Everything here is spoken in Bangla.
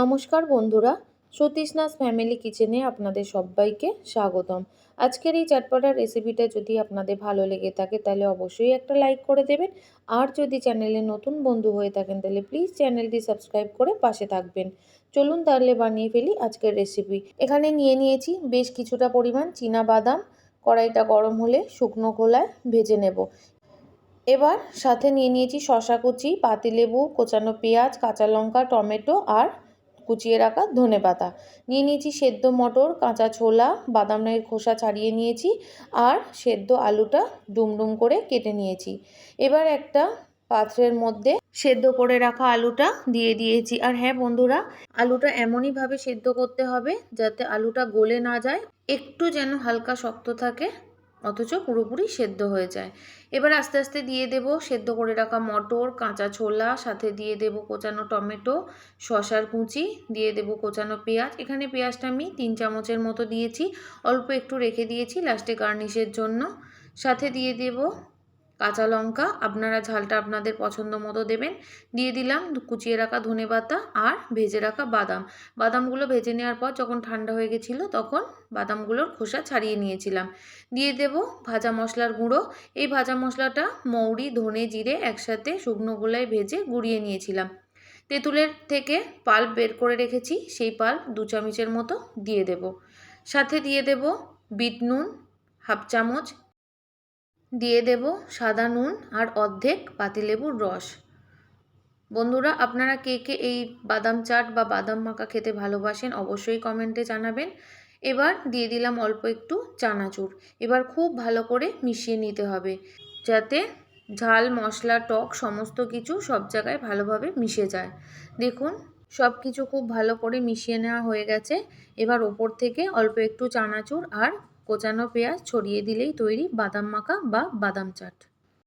নমস্কার বন্ধুরা, সতীশনাথ ফ্যামিলি কিচেনে আপনাদের সবাইকে স্বাগতম। আজকের এই চটপটার রেসিপিটা যদি আপনাদের ভালো লেগে থাকে, তাহলে অবশ্যই একটা লাইক করে দেবেন। আর যদি চ্যানেলে নতুন বন্ধু হয়ে থাকেন, তাহলে প্লিজ চ্যানেলটি সাবস্ক্রাইব করে পাশে থাকবেন। চলুন তাহলে বানিয়ে ফেলি আজকের রেসিপি। এখানে নিয়ে নিয়েছি বেশ কিছুটা পরিমাণ চীনা বাদাম, কড়াইটা গরম হলে শুকনো খোলায় ভেজে নেব। এবার সাথে নিয়ে নিয়েছি শশা কুচি, পাতিলেবু, কোচানো পেঁয়াজ, কাঁচা লঙ্কা, টমেটো আর কুচিয়ে রাখা ধনে পাতা। নিয়ে নিয়েছি সেদ্ধ মটর, কাঁচা ছোলা, বাদাম বাদামের খোসা ছাড়িয়ে নিয়েছি আর সেদ্ধ আলুটা ডুমডুম করে কেটে নিয়েছি। এবার একটা পাত্রের মধ্যে সেদ্ধ করে রাখা আলুটা দিয়ে দিয়েছি। আর হ্যাঁ বন্ধুরা, আলুটা এমনইভাবে সেদ্ধ করতে হবে যাতে আলুটা গলে না যায়, একটু যেন হালকা শক্ত থাকে। অথচ পুরোপুরি সেদ্ধ হয়ে যায়। এবার আস্তে আস্তে দিয়ে দেব সেদ্ধ করে রাখা মটর, কাঁচা ছোলা, সাথে দিয়ে দেব কোচানো টমেটো শশার কুচি, দিয়ে দেব কোচানো পেঁয়াজ। এখানে পেঁয়াজটা আমি তিন চামচের মতো দিয়েছি। অল্প একটু রেখে দিয়েছি লাস্টে গার্নিশের জন্য। সাথে দিয়ে দেব কাঁচা লঙ্কা আপনারা ঝালটা আপনাদের পছন্দ মতো দেবেন। দিয়ে দিলাম কুচিয়ে রাখা ধনে পাতা আর ভেজে রাখা বাদাম। বাদামগুলো ভেজে নেওয়ার পর যখন ঠান্ডা হয়ে গেছিল তখন বাদামগুলোর খোসা ছাড়িয়ে নিয়েছিলাম। দিয়ে দেব ভাজা মশলার গুঁড়ো। এই ভাজা মশলাটা মৌরি, ধনে জিরে একসাথে শুকনো গোলায় ভেজে গুঁড়িয়ে নিয়েছিলাম। তেঁতুলের থেকে পাল্প বের করে রেখেছি, সেই পাল্প দু চামচের মতো দিয়ে দেব। সাথে দিয়ে দেব বিট নুন, হাফ চামচ দিয়ে দেব সাদা নুন আর অর্ধেক পাতিলেবুর রস। বন্ধুরা, আপনারা কে কে এই বাদাম চাট বা বাদাম মাখা খেতে ভালোবাসেন অবশ্যই কমেন্টে জানাবেন। এবার দিয়ে দিলাম অল্প একটু চানাচুর। এবার খুব ভালো করে মিশিয়ে নিতে হবে যাতে ঝাল, মশলা, টক সমস্ত কিছু সব জায়গায় ভালোভাবে মিশে যায়। দেখুন, সব কিছু খুব ভালো করে মিশিয়ে নেওয়া হয়ে গেছে। এবার ওপর থেকে অল্প একটু চানাচুর আর কোচানো পেঁয়াজ ছড়িয়ে দিলেই তৈরি বাদাম মাখা বা বাদাম চাট।